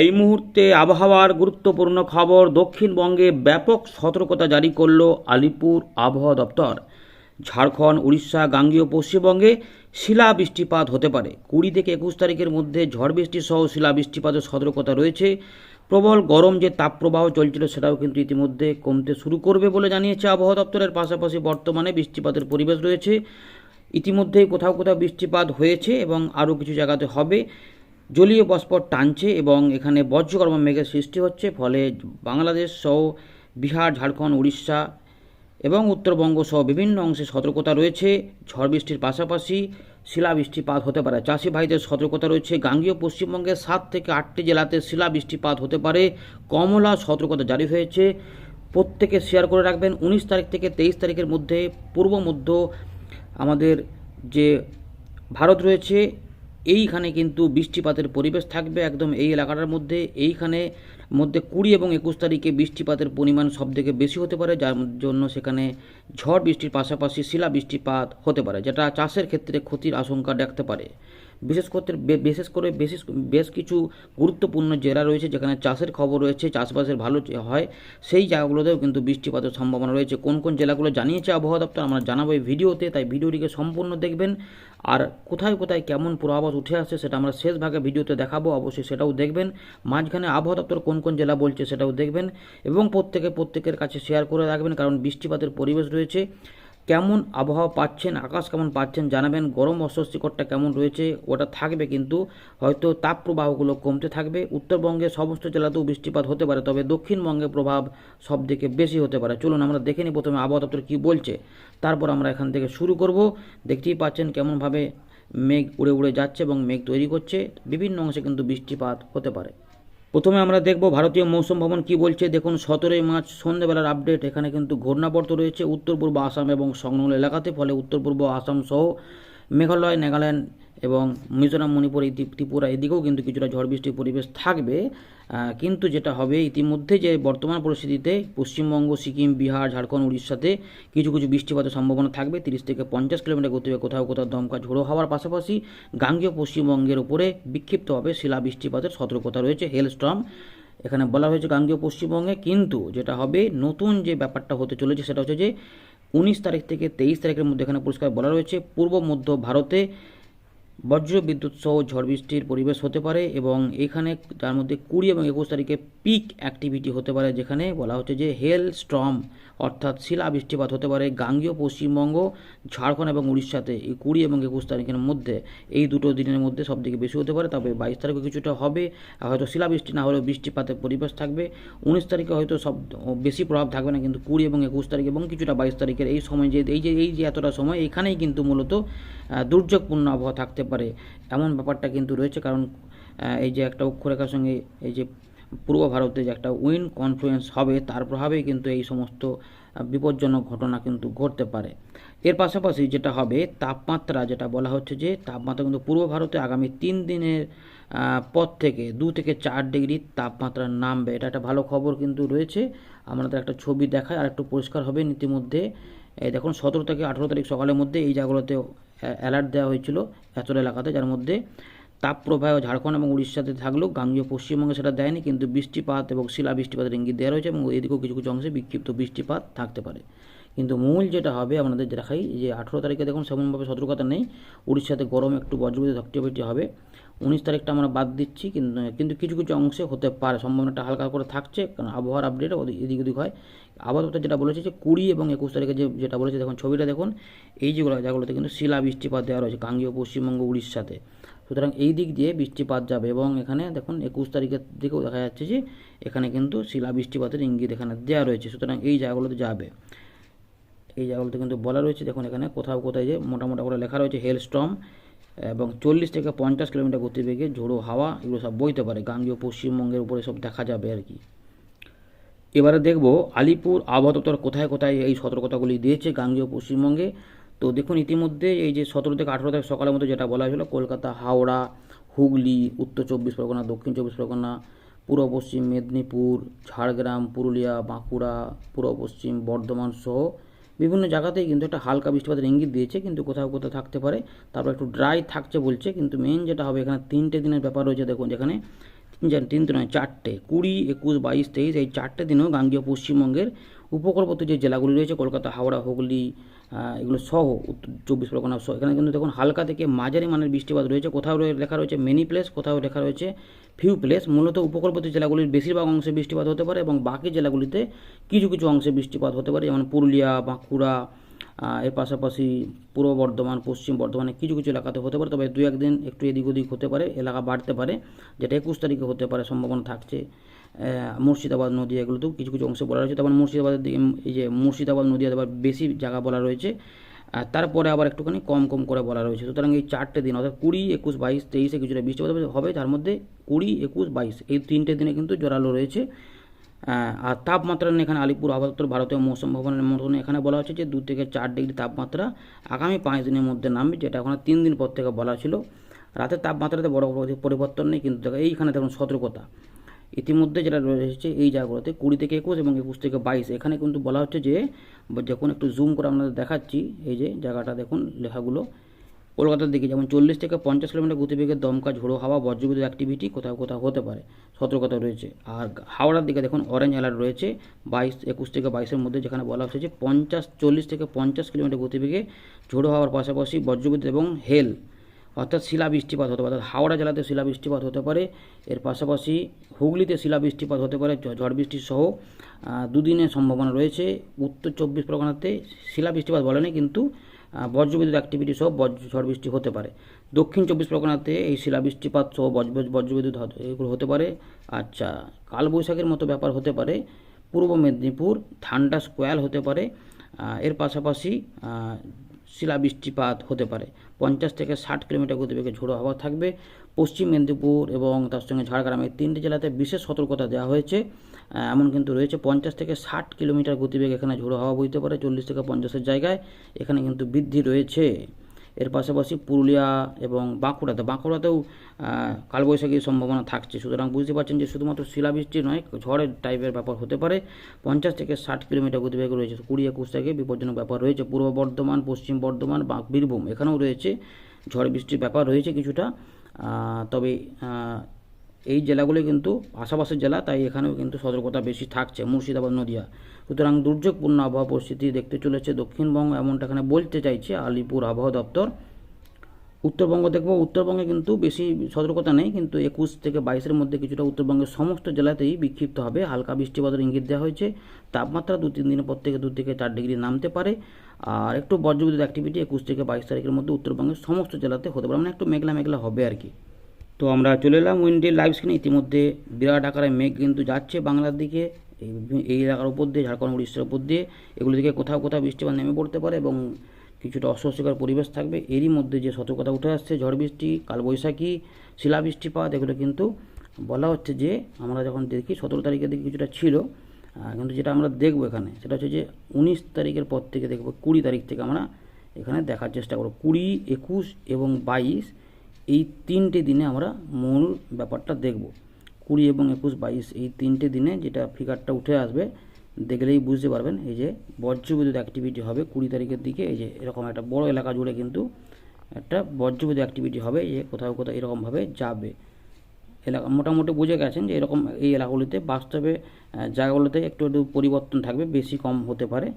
এই মুহূর্তে আবহাওয়ার গুরুত্বপূর্ণ খবর দক্ষিণবঙ্গে ব্যাপক সতর্কতা জারি করল আলিপুর আবহাওয়া দপ্তর। ঝাড়খণ্ড, উড়িষ্যা, গাঙ্গীয় পশ্চিমবঙ্গে শিলা বৃষ্টিপাত হতে পারে। কুড়ি থেকে একুশ তারিখের মধ্যে ঝড় বৃষ্টি সহ শিলা বৃষ্টিপাতের সতর্কতা রয়েছে। প্রবল গরম যে তাপপ্রবাহ চলছিল সেটাও কিন্তু ইতিমধ্যে কমতে শুরু করবে বলে জানিয়েছে আবহাওয়া দপ্তরের পাশাপাশি বর্তমানে বৃষ্টিপাতের পরিবেশ রয়েছে। ইতিমধ্যেই কোথাও কোথাও বৃষ্টিপাত হয়েছে এবং আরও কিছু জায়গাতে হবে। জলীয় বাষ্প টানছে এবং এখানে বজ্রকর্ম মেঘের সৃষ্টি হচ্ছে, ফলে বাংলাদেশ সহ বিহার, ঝাড়খণ্ড, উড়িষ্যা এবং উত্তরবঙ্গ সহ বিভিন্ন অংশে সতর্কতা রয়েছে। ঝড় বৃষ্টির পাশাপাশি শিলা বৃষ্টিপাত হতে পারে। চাষি ভাইদের সতর্কতা রয়েছে। গাঙ্গীয় পশ্চিমবঙ্গের সাত থেকে আটটি জেলাতে শিলা বৃষ্টিপাত হতে পারে। কমলা সতর্কতা জারি হয়েছে। প্রত্যেকে শেয়ার করে রাখবেন। উনিশ তারিখ থেকে তেইশ তারিখের মধ্যে পূর্ব মধ্য আমাদের যে ভারত রয়েছে এইখানে কিন্তু বৃষ্টিপাতের পরিবেশ থাকবে একদম এই এলাকাটার মধ্যে। এইখানে মধ্যে কুড়ি এবং একুশ তারিখে বৃষ্টিপাতের পরিমাণ সবথেকে বেশি হতে পারে, যার জন্য সেখানে ঝড় বৃষ্টির পাশাপাশি শিলা বৃষ্টিপাত হতে পারে, যেটা চাষের ক্ষেত্রে ক্ষতির আশঙ্কা দেখতে পারে। বিশেষ করতে বিশেষ করে বেশি বেশ কিছু গুরুত্বপূর্ণ জেলা রয়েছে যেখানে চাষের খবর রয়েছে, চাষবাসের ভালো হয়, সেই জায়গাগুলোতেও কিন্তু বৃষ্টিপাতের সম্ভাবনা রয়েছে। কোন কোন জেলাগুলো জানিয়েছে আবহাওয়া দপ্তর আমরা জানাব এই ভিডিওতে, তাই ভিডিওটিকে সম্পূর্ণ দেখবেন। আর কোথায় কোথায় কেমন পূর্বাভাস উঠে আসছে সেটা আমরা শেষ ভাগে ভিডিওতে দেখাবো, অবশ্যই সেটাও দেখবেন। মাঝখানে আবহাওয়া দপ্তর কোন কোন জেলা বলছে সেটাও দেখবেন। এবং প্রত্যেকে, প্রত্যেকের কাছে শেয়ার করে রাখবেন, কারণ বৃষ্টিপাতের পরিবেশ রয়েছে। কেমন আবহাওয়া পাচ্ছেন, আকাশ কেমন পাচ্ছেন জানাবেন, গরম অস্বস্তিকরটা কেমন রয়েছে ওটা থাকবে কিন্তু হয়তো তাপ প্রবাহগুলো কমতে থাকবে। উত্তরবঙ্গে সমস্ত জেলাতেও বৃষ্টিপাত হতে পারে, তবে দক্ষিণবঙ্গে প্রভাব সব বেশি হতে পারে। চলুন আমরা দেখে নিই প্রথমে আবহাওয়া দপ্তর কী বলছে। তারপর আমরা এখান থেকে শুরু করব। দেখতেই পাচ্ছেন কেমনভাবে মেঘ উড়ে উড়ে যাচ্ছে এবং মেঘ তৈরি করছে। বিভিন্ন অংশে কিন্তু বৃষ্টিপাত হতে পারে। প্রথমে আমরা দেখব ভারতীয় মৌসুম ভবন কি বলছে। দেখুন, সতেরোই মার্চ সন্ধ্যেবেলার আপডেট এখানে কিন্তু ঘূর্ণাবর্ত রয়েছে উত্তর পূর্ব আসাম এবং সংলগ্ন এলাকাতে, ফলে উত্তর পূর্ব আসাম সহ মেঘালয়, নাগাল্যান্ড এবং মিজোরাম, মণিপুর এই ত্রিপুরা এদিকেও কিন্তু কিছুটা ঝড় বৃষ্টির পরিবেশ থাকবে। কিন্তু যেটা হবে ইতিমধ্যে যে বর্তমান পরিস্থিতিতে পশ্চিমবঙ্গ, সিকিম, বিহার, ঝাড়খণ্ড, উড়িষ্যাতে কিছু কিছু বৃষ্টিপাতের সম্ভাবনা থাকবে। তিরিশ থেকে পঞ্চাশ কিলোমিটার গতিবে কোথাও কোথাও দমকা ঝোড়ো হওয়ার পাশাপাশি গাঙ্গেয় পশ্চিমবঙ্গের উপরে বিক্ষিপ্তভাবে শিলা বৃষ্টিপাতের সতর্কতা রয়েছে হেলস্ট্রম এখানে বলা হয়েছে গাঙ্গেয় পশ্চিমবঙ্গে, কিন্তু যেটা হবে নতুন যে ব্যাপারটা হতে চলেছে সেটা হচ্ছে যে উনিশ তারিখ থেকে তেইশ তারিখের মধ্যে এখানে পরিষ্কার বলা রয়েছে, পূর্ব মধ্য ভারতে বজ্র বিদ্যুৎ সহ ঝড় বৃষ্টির পরিবেশ হতে পারে এবং এখানে তার মধ্যে কুড়ি এবং একুশ তারিখে পিক অ্যাক্টিভিটি হতে পারে, যেখানে বলা হচ্ছে যে হেল স্ট্রম অর্থাৎ শিলা বৃষ্টিপাত হতে পারে গাঙ্গীয় পশ্চিমবঙ্গ, ঝাড়খণ্ড এবং উড়িষ্যাতে। এই কুড়ি এবং একুশ তারিখের মধ্যে এই দুটো দিনের মধ্যে সব থেকে বেশি হতে পারে, তবে বাইশ তারিখে কিছুটা হবে। হয়তো শিলাবৃষ্টি না হলেও বৃষ্টিপাতের পরিবেশ থাকবে। উনিশ তারিখে হয়তো সব বেশি প্রভাব থাকবে না, কিন্তু কুড়ি এবং একুশ তারিখ এবং কিছুটা বাইশ তারিখের এই সময় যে এই যে এই যে এতটা সময়, এখানেই কিন্তু মূলত দুর্যোগপূর্ণ আবহাওয়া থাকতে পারে। এমন ব্যাপারটা কিন্তু রয়েছে কারণ এই যে একটা অক্ষরেখার সঙ্গে এই যে পূর্ব ভারতে যে একটা উইন কনফ্লুয়েন্স হবে, তার প্রভাবেই কিন্তু এই সমস্ত বিপজ্জনক ঘটনা কিন্তু ঘটতে পারে। এর পাশাপাশি যেটা হবে, তাপমাত্রা যেটা বলা হচ্ছে যে, তাপমাত্রা কিন্তু পূর্ব ভারতে আগামী তিন দিনের পর থেকে দু থেকে চার ডিগ্রি তাপমাত্রা নামবে। এটা একটা ভালো খবর কিন্তু রয়েছে। আমাদের একটা ছবি দেখায় আর একটু পরিষ্কার হবে ইতিমধ্যে। দেখুন, সতেরো থেকে আঠেরো তারিখ সকালের মধ্যে এই জায়গাগুলোতে অ্যালার্ট দেওয়া হয়েছিল এতটা এলাকাতে, যার মধ্যে তাপপ্রবাহ ঝাড়খণ্ড এবং উড়িষ্যাতে থাকলেও গাঙ্গীয় পশ্চিমবঙ্গে সেটা দেয়নি, কিন্তু বৃষ্টিপাত এবং শিলা বৃষ্টিপাতের ইঙ্গিত দেওয়া রয়েছে এবং এদিকেও কিছু কিছু অংশে বিক্ষিপ্ত বৃষ্টিপাত থাকতে পারে। কিন্তু মূল যেটা হবে আপনাদের দেখাই যে আঠেরো তারিখে দেখুন সেমনভাবে সতর্কতা নেই। উড়িষ্যাতে গরম একটু বজ্রবিদ্যুৎ অ্যাক্টিভিটি হবে। উনিশ তারিখটা আমরা বাদ দিচ্ছি, কিন্তু কিন্তু কিছু কিছু অংশে হতে পারে। সম্ভাবনাটা হালকা করে থাকছে, কারণ আবহাওয়ার আপডেট এদিক ওদিক হয়। আবহাওয়া যেটা বলেছে যে কুড়ি এবং একুশ তারিখে যে, যেটা বলেছে, দেখুন ছবিটা দেখুন, এই যেগুলো, জায়গাগুলোতে কিন্তু শিলা বৃষ্টিপাত দেওয়া রয়েছে গাঙ্গীয় পশ্চিমবঙ্গ, উড়িষ্যাতে। সুতরাং এই দিক দিয়ে বৃষ্টিপাত যাবে এবং এখানে দেখুন একুশ তারিখের দিকেও দেখা যাচ্ছে যে, এখানে কিন্তু শিলা বৃষ্টিপাতের ইঙ্গিত এখানে দেওয়া রয়েছে। সুতরাং এই জায়গাগুলোতে যাবে। এই জায়গাগুলোতে কিন্তু বলা রয়েছে দেখুন এখানে কোথাও কোথায় যে মোটা মোটা করে লেখা রয়েছে হেল স্টর্ম এবং চল্লিশ থেকে পঞ্চাশ কিলোমিটার গতিবেগে ঝোড়ো হাওয়া এগুলো সব বইতে পারে। গাঙ্গীয় পশ্চিমবঙ্গের উপরে সব দেখা যাবে আর কি। এবারে দেখব আলিপুর আবহাওয়া কোথায় কোথায় এই সতর্কতাগুলি দিয়েছে গাঙ্গীয় পশ্চিমবঙ্গে। তো দেখুন ইতিমধ্যে এই যে সতেরো থেকে আঠেরো তারিখ সকালের মধ্যে যেটা বলা হয়েছিল কলকাতা, হাওড়া, হুগলি, উত্তর চব্বিশ পরগনা, দক্ষিণ চব্বিশ পরগনা, পূর্ব পশ্চিম মেদিনীপুর, ঝাড়গ্রাম, পুরুলিয়া, বাঁকুড়া, পূর্ব পশ্চিম বর্ধমান সহ বিভিন্ন জায়গাতেই কিন্তু একটা হালকা বৃষ্টিপাতের ইঙ্গিত দিয়েছে, কিন্তু কোথাও কোথাও থাকতে পারে। তারপর একটু ড্রাই থাকছে বলছে, কিন্তু মেন যেটা হবে এখানে তিনটে দিনের ব্যাপার রয়েছে। দেখুন, যেখানে যে তিনটে নয়, চারটে, কুড়ি, একুশ, বাইশ, তেইশ, এই চারটে দিনেও গাঙ্গীয় পশ্চিমবঙ্গের উপকূলবর্তী যে জেলাগুলি রয়েছে, কলকাতা, হাওড়া, হুগলি এগুলো সহ চব্বিশ পরগনা সহ। এখানে কিন্তু দেখুন, হালকা থেকে মাঝারি মানের বৃষ্টিপাত রয়েছে। কোথাও রয়ে- লেখা রয়েছে মেনি প্লেস কোথাও লেখা রয়েছে ফিউ প্লেস মূলত উপকূলবর্তী জেলাগুলির বেশিরভাগ অংশে বৃষ্টিপাত হতে পারে এবং বাকি জেলাগুলিতে কিছু কিছু অংশে বৃষ্টিপাত হতে পারে। যেমন পুরুলিয়া, বাঁকুড়া এর পাশাপাশি পূর্ব বর্ধমান, পশ্চিম বর্ধমানে কিছু কিছু এলাকাতে হতে পারে। তবে দু একদিন একটু এদিক ওদিক হতে পারে, এলাকা বাড়তে পারে, যেটা একুশ তারিখে হতে পারে, সম্ভাবনা থাকছে। মুর্শিদাবাদ নদী এগুলোতেও কিছু কিছু অংশে বলা রয়েছে। তারপর মুর্শিদাবাদের দিকে, এই যে মুর্শিদাবাদ নদী আবার বেশি জায়গা বলা রয়েছে আর তারপরে আবার একটুখানি কম কম করে বলা রয়েছে। সুতরাং এই চারটে দিন, অর্থাৎ কুড়ি, একুশ, বাইশ, তেইশে কিছুটা বৃষ্টিপাত হবে- তার মধ্যে কুড়ি, একুশ, বাইশ, এই তিনটে দিনে কিন্তু জোরালো রয়েছে। আর তাপমাত্রা এখানে আলিপুর, আবহাওয়া ভারতীয় মৌসুম ভবনের মতন এখানে বলা হচ্ছে যে দু থেকে চার ডিগ্রি তাপমাত্রা আগামী পাঁচ দিনের মধ্যে নামবে, যেটা এখন তিন দিন পর থেকে বলা ছিল। রাতের তাপমাত্রাতে বড় পরিবর্তন নেই, কিন্তু এইখানে দেখুন সতর্কতা। ইতিমধ্যে যেটা রয়েছে এই জায়গাগুলোতে কুড়ি থেকে একুশ এবং একুশ থেকে বাইশ। এখানে কিন্তু বলা হচ্ছে যে যখন একটু জুম করে আপনাদের দেখাচ্ছি, এই যে জায়গাটা দেখুন, লেখাগুলো। কলকাতার দিকে যেমন চল্লিশ থেকে পঞ্চাশ কিলোমিটার গতিবেগে দমকা ঝোড়ো হাওয়া বজ্রবিদ্যুৎ অ্যাক্টিভিটি কোথাও কোথাও হতে পারে, সতর্কতা রয়েছে। আর হাওড়ার দিকে দেখুন অরেঞ্জ অ্যালার্ট রয়েছে, বাইশ, একুশ থেকে বাইশের মধ্যে যেখানে বলা হচ্ছে যে পঞ্চাশ, চল্লিশ থেকে পঞ্চাশ কিলোমিটার গতিবেগে ঝোড়ো হাওয়ার পাশাপাশি বজ্রবিদ্যুৎ এবং হেল অর্থাৎ শিলা বৃষ্টিপাত হতে পারে অর্থাৎ হাওড়া জেলাতে শিলা বৃষ্টিপাত হতে পারে এর পাশাপাশি হুগলিতে শিলা বৃষ্টিপাত হতে পারে ঝড় বৃষ্টি সহ দুদিনের সম্ভাবনা রয়েছে। উত্তর চব্বিশ পরগনাতে শিলা বৃষ্টিপাত বলেনি কিন্তু বজ্রবিদ্যুৎ অ্যাক্টিভিটি সহ বজ্র ঝড় বৃষ্টি হতে পারে। দক্ষিণ চব্বিশ পরগনাতে এই শিলা বৃষ্টিপাত সহ বজ্র বজ্রবিদ্যুৎ এগুলো হতে পারে। আচ্ছা কালবৈশাখের মতো ব্যাপার হতে পারে। পূর্ব মেদিনীপুর ঠান্ডা স্কোয়াল হতে পারে। এর পাশাপাশি আহ, শিলা বৃষ্টিপাত হতে পারে। পঞ্চাশ থেকে ষাট কিলোমিটার গতিবেগে ঝোড়ো হাওয়া থাকবে। পশ্চিম মেদিনীপুর এবং তার সঙ্গে ঝাড়গ্রামের তিনটি জেলাতে বিশেষ সতর্কতা দেওয়া হয়েছে। এমন কিন্তু রয়েছে, পঞ্চাশ থেকে ষাট কিলোমিটার গতিবেগ এখানে ঝোড়ো হাওয়া বইতে পারে, চল্লিশ থেকে পঞ্চাশের জায়গায়। এখানে কিন্তু বৃদ্ধি রয়েছে। এর পাশাপাশি পুরুলিয়া এবং বাঁকুড়াতে, বাঁকুড়াতেও কালবৈশাখীর সম্ভাবনা থাকছে। সুতরাং বুঝতে পারছেন যে শুধুমাত্র শিলাবৃষ্টি নয়, ঝড়ের টাইপের ব্যাপার হতে পারে। পঞ্চাশ থেকে ষাট কিলোমিটার গতিবেগ রয়েছে, কুড়ি একুশ থেকে বিপজ্জনক ব্যাপার রয়েছে। পূর্ব বর্ধমান, পশ্চিম বর্ধমান বা বীরভূম এখানেও রয়েছে ঝড় বৃষ্টির ব্যাপার রয়েছে কিছুটা। তবে এই জেলাগুলি কিন্তু আশেপাশের জেলা, তাই এখানেও কিন্তু সতর্কতা বেশি থাকছে, মুর্শিদাবাদ, নদিয়া। সুতরাং দুর্যোগপূর্ণ আবহাওয়া পরিস্থিতি দেখতে চলেছে দক্ষিণবঙ্গ, এমনটা এখানে বলতে চাইছে আলিপুর আবহাওয়া দপ্তর। উত্তরবঙ্গ দেখব, উত্তরবঙ্গে কিন্তু বেশি সতর্কতা নেই, কিন্তু একুশ থেকে বাইশের মধ্যে কিছুটা উত্তরবঙ্গের সমস্ত জেলাতেই বিক্ষিপ্ত হবে। হালকা বৃষ্টিপাতের ইঙ্গিত দেওয়া হয়েছে, তাপমাত্রা দু তিন দিনের পর থেকে দু থেকে চার ডিগ্রি নামতে পারে। আর একটু বজ্রবিদ্যুৎ অ্যাক্টিভিটি একুশ থেকে বাইশ তারিখের মধ্যে উত্তরবঙ্গের সমস্ত জেলাতে হতে পারে মানে একটু মেঘলা মেঘলা হবে আর কি। তো আমরা চলে এলাম উইন্ডে লাইভ স্ক্রিনে ইতিমধ্যে বিরাট আকারে মেঘ কিন্তু যাচ্ছে বাংলার দিকে, এই- এলাকার উপর দিয়ে, ঝাড়খণ্ড, উড়িষ্যার উপর দিয়ে। এগুলো দিকে কোথাও কোথাও বৃষ্টিপাত নেমে পড়তে পারে এবং কিছুটা অস্বস্তিকর পরিবেশ থাকবে। এরই মধ্যে যে সতর্কতা উঠে আসছে, ঝড় বৃষ্টি, কালবৈশাখী, শিলা বৃষ্টিপাত, এগুলো কিন্তু বলা হচ্ছে যে আমরা যখন দেখি, সতেরো তারিখের দিকে কিছুটা ছিল কিন্তু যেটা আমরা দেখব এখানে, সেটা হচ্ছে যে উনিশ তারিখের পর থেকে দেখব, কুড়ি তারিখ থেকে আমরা এখানে দেখার চেষ্টা করব। কুড়ি, একুশ এবং বাইশ এই তিনটে দিনে আমরা মূল ব্যাপারটা দেখব। কুড়ি এবং একুশ বাইশ এই তিনটে দিনে যেটা ফিগারটা উঠে আসবে, দেখলেই বুঝতে পারবেন এই যে বজ্রবিদ্যুৎ অ্যাক্টিভিটি হবে কুড়ি তারিখের দিকে। এই যে এরকম একটা বড় এলাকা জুড়ে কিন্তু একটা বজ্রবিদ্যুৎ অ্যাক্টিভিটি হবে যে কোথাও কোথাও এরকমভাবে যাবে। এলাকা মোটামুটি বুঝে গেছেন যে এরকম এই এলাকাগুলিতে বাস্তবে জায়গাগুলোতে একটু একটু পরিবর্তন থাকবে, বেশি কম হতে পারে।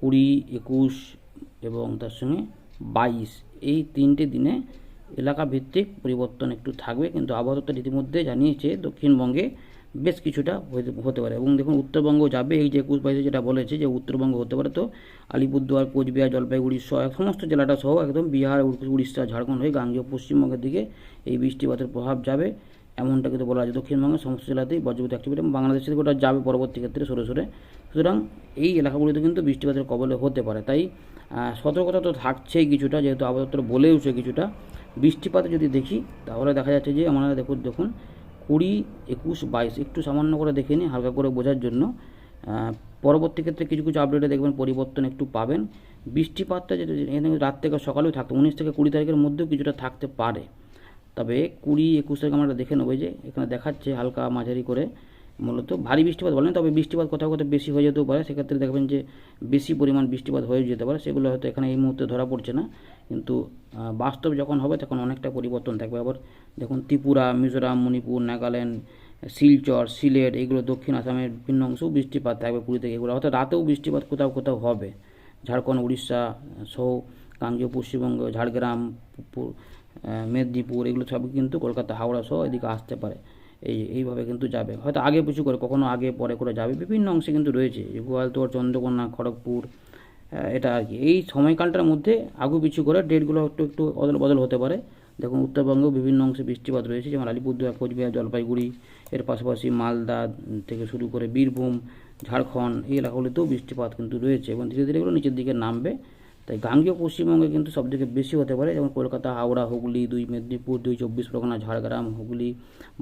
কুড়ি, একুশ এবং তার সঙ্গে বাইশ এই তিনটে দিনে এলাকা ভিত্তিক পরিবর্তন একটু থাকবে, কিন্তু আবহাওয়া দপ্তর ইতিমধ্যে জানিয়েছে দক্ষিণবঙ্গে বেশ কিছুটা হতে- পারে। এবং দেখুন, উত্তরবঙ্গ যাবে, এই যে একুশ বাইশে যেটা বলেছে যে উত্তরবঙ্গ হতে পারে তো, আলিপুরদুয়ার, কোচবিহার, জলপাইগুড়ি সহ সমস্ত জেলাটা সহ একদম বিহার, উড়িষ্যা ঝাড়খণ্ড হয়ে গাঙ্গেয় পশ্চিমবঙ্গের দিকে এই বৃষ্টিপাতের প্রভাব যাবে। এমনটা কিন্তু বলা আছে দক্ষিণবঙ্গের সমস্ত জেলাতেই বজ্রপাত অ্যাক্টিভিটি এবং বাংলাদেশ থেকে ওটা যাবে পরবর্তী ক্ষেত্রে সরে সরে। সুতরাং এই এলাকাগুলিতে কিন্তু বৃষ্টিপাতের কবলে হতে পারে। তাই সতর্কতা তো থাকছেই কিছুটা, যেহেতু আবহাওয়া বলেওছে কিছুটা। বৃষ্টিপাতে যদি দেখি, তাহলে দেখা যাচ্ছে যে আমরা দেখুন দেখুন, কুড়ি, একুশ, বাইশ, একটু সামান্য করে দেখে নিই হালকা করে বোঝার জন্য। পরবর্তী ক্ষেত্রে কিছু কিছু আপডেটে দেখবেন পরিবর্তন একটু পাবেন। বৃষ্টিপাতটা যেটা এখানে রাত থেকে সকালেও থাকতো উনিশ থেকে কুড়ি তারিখের মধ্যেও কিছুটা থাকতে পারে। তবে কুড়ি একুশ তারিখ আমরা দেখে নেব যে, এখানে দেখাচ্ছে হালকা মাঝারি করে মূলত ভারী বৃষ্টিপাত বলেন তবে বৃষ্টিপাত কোথাও কোথাও বেশি হয়ে যেতেও পারে। সেক্ষেত্রে দেখবেন যে বেশি পরিমাণ বৃষ্টিপাত হয়ে যেতে পারে। সেগুলো হয়তো এখানে এই মুহূর্তে ধরা পড়ছে না। কিন্তু বাস্তব যখন হবে, তখন অনেকটা পরিবর্তন থাকবে। আবার দেখুন, ত্রিপুরা, মিজোরাম, মণিপুর, নাগাল্যান্ড, শিলচর, সিলেট, এগুলো দক্ষিণ আসামের বিভিন্ন অংশেও বৃষ্টিপাত থাকবে পুরী থেকে এগুলো। অর্থাৎ রাতেও বৃষ্টিপাত কোথাও কোথাও হবে। ঝাড়খণ্ড, উড়িষ্যা, সহ গাঙ্গেয় পশ্চিমবঙ্গ, ঝাড়গ্রাম মেদিনীপুর, এগুলো সব কিন্তু কলকাতা, হাওড়া সহ এদিকে আসতে পারে। এই, এইভাবে কিন্তু যাবে। হয়তো আগে পিছু করে, কখনো আগে, পরে করে যাবে। বিভিন্ন অংশে কিন্তু রয়েছে। যে গোয়ালতোড় চন্দ্রকোনা, খড়গপুর এটা আর কি। এই সময়কালটার মধ্যে আগু পিছু করে ডেটগুলো একটু একটু অদল বদল হতে পারে। দেখুন উত্তরবঙ্গেও বিভিন্ন অংশে বৃষ্টিপাত রয়েছে। যেমন আলিপুরদুয়ার, কোচবিহার, জলপাইগুড়ি, এর পাশাপাশি মালদা থেকে শুরু করে বীরভূম, ঝাড়খণ্ড, এই এলাকাগুলিতেও বৃষ্টিপাত কিন্তু রয়েছে। এবং ধীরে ধীরে এগুলো নিচের দিকে নামবে। তাই গাঙ্গেয় পশ্চিমবঙ্গে কিন্তু সবথেকে বেশি হতে পারে, যেমন কলকাতা, হাওড়া, হুগলি, দুই মেদিনীপুর, দুই চব্বিশ পরগনা, ঝাড়গ্রাম, হুগলি,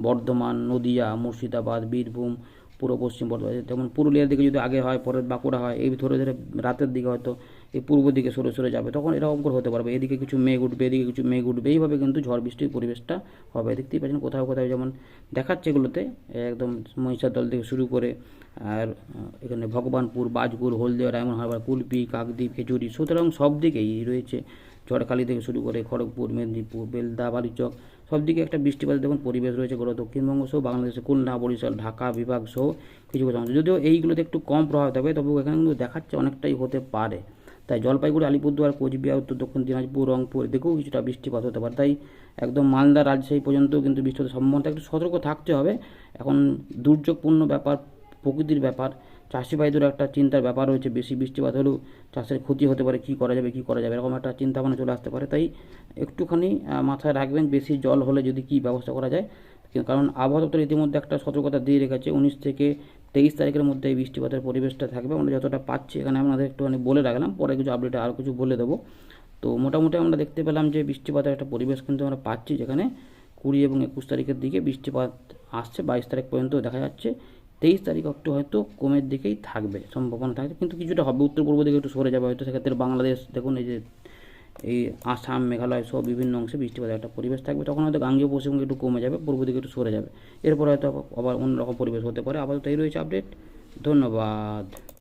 বর্ধমান, নদিয়া, মুর্শিদাবাদ, বীরভূম, পূর্ব পশ্চিম বর্ধমান, যেমন পুরুলিয়ার দিকে যদি আগে হয় পরে বাঁকুড়া হয়, এই ধরে ধরে রাতের দিকে হয়তো এই পূর্ব দিকে সরে সরে যাবে, তখন এরকম করে হতে পারবে, এদিকে কিছু মেঘ উঠবে, এদিকে কিছু মেঘ উঠবে, এইভাবে কিন্তু ঝড় বৃষ্টির পরিবেশটা হবে। দেখতেই পাচ্ছেন কোথাও কোথাও যেমন দেখাচ্ছে এগুলোতে, একদম মহিষার দল থেকে শুরু করে আর এখানে ভগবানপুর বাজপুর হলদিয়া ডায়মন্ড হারবার কুলপি, কাকদ্বীপ খেচুরি সুতরাং সব দিকেই রয়েছে ঝড়খালি থেকে শুরু করে খড়গপুর, মেদিনীপুর, বেলদা, বালিচক, সব দিকে একটা বৃষ্টিপাতের দেখুন পরিবেশ রয়েছে গোটা দক্ষিণবঙ্গ সহ বাংলাদেশে খুলনা, বরিশাল, ঢাকা বিভাগ সহ কিছু কিছু যদিও এইগুলোতে একটু কম প্রভাব থাকবে, তবু এখানে কিন্তু দেখাচ্ছে অনেকটাই হতে পারে। তাই জলপাইগুড়ি, আলিপুরদুয়ার, কোচবিহার, উত্তর দক্ষিণ দিনাজপুর, রংপুর এদিকেও কিছুটা বৃষ্টিপাত হতে পারে। তাই একদম মালদা রাজশাহী পর্যন্ত কিন্তু বৃষ্টিপাতের সম্ভাবনা একটু সতর্ক থাকতে হবে। এখন দুর্যোগপূর্ণ ব্যাপার প্রকৃতির ব্যাপার, চাষি ভাইদের একটা চিন্তার ব্যাপার রয়েছে, বেশি বৃষ্টিপাত হলেও চাষের ক্ষতি হতে পারে, কী করা যাবে, কী করা যাবে, এরকম একটা চিন্তা ভাবনা চলে আসতে পারে। তাই একটুখানি মাথায় রাখবেন, বেশি জল হলে যদি কী ব্যবস্থা করা যায়? কারণ আবহাওয়া দপ্তর ইতিমধ্যে একটা সতর্কতা দিয়ে রেখেছে, উনিশ থেকে তেইশ তারিখের মধ্যে এই বৃষ্টিপাতের পরিবেশটা থাকবে। আমরা যতটা পাচ্ছি এখানে আপনাদের একটুখানি বলে রাখলাম, পরে কিছু আপডেটে আরও কিছু বলে দেবো। তো মোটামুটি আমরা দেখতে পেলাম যে বৃষ্টিপাতের একটা পরিবেশ কিন্তু আমরা পাচ্ছি যেখানে কুড়ি এবং একুশ তারিখের দিকে বৃষ্টিপাত আসছে, বাইশ তারিখ পর্যন্ত দেখা যাচ্ছে। তেইশ তারিখ একটু হয়তো কমের দিকেই থাকবে, সম্ভাবনা থাকবে কিন্তু কিছুটা হবে, উত্তর পূর্ব দিকে একটু সরে যাবে। হয়তো সেক্ষেত্রে বাংলাদেশ, দেখুন এই যে, এই আসাম, মেঘালয় সব বিভিন্ন অংশে বৃষ্টিপাতের একটা পরিবেশ থাকবে। তখন হয়তো গাঙ্গীয় পশ্চিমবঙ্গে একটু কমে যাবে, পূর্ব দিকে একটু সরে যাবে। এরপর হয়তো আবার অন্যরকম পরিবেশ হতে পারে। আপাতত এই রয়েছে আপডেট ধন্যবাদ।